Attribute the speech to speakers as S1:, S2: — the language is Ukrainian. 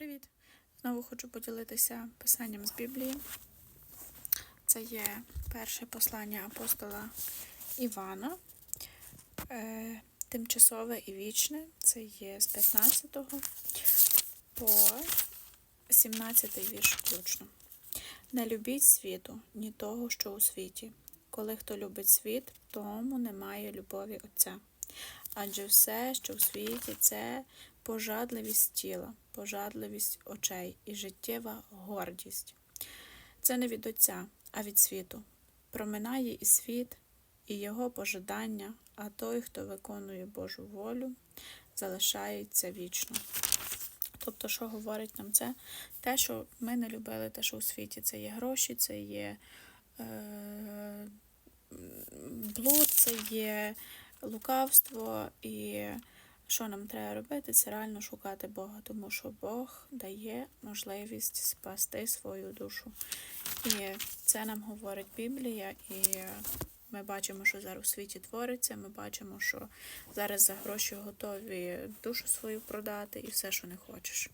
S1: Привіт! Знову хочу поділитися писанням з Біблії. Це є перше послання апостола Івана, е, тимчасове і вічне. Це є з 15 по 17 вірш включно. Не любіть світу, ні того, що у світі. Коли хто любить світ, тому немає любові Отця. Адже все, що в світі, це пожадливість тіла, пожадливість очей і життєва гордість. Це не від Отця, а від світу. Проминає і світ, і його пожадання, а той, хто виконує Божу волю, залишається вічно. Тобто, що говорить нам це? Те, що ми не любили, те, що у світі це є гроші, це є е, блуд, це є лукавство, і що нам треба робити, це реально шукати Бога, тому що Бог дає можливість спасти свою душу. І це нам говорить Біблія, і ми бачимо, що зараз у світі твориться. Ми бачимо, що зараз за гроші готові душу свою продати і все, що не хочеш.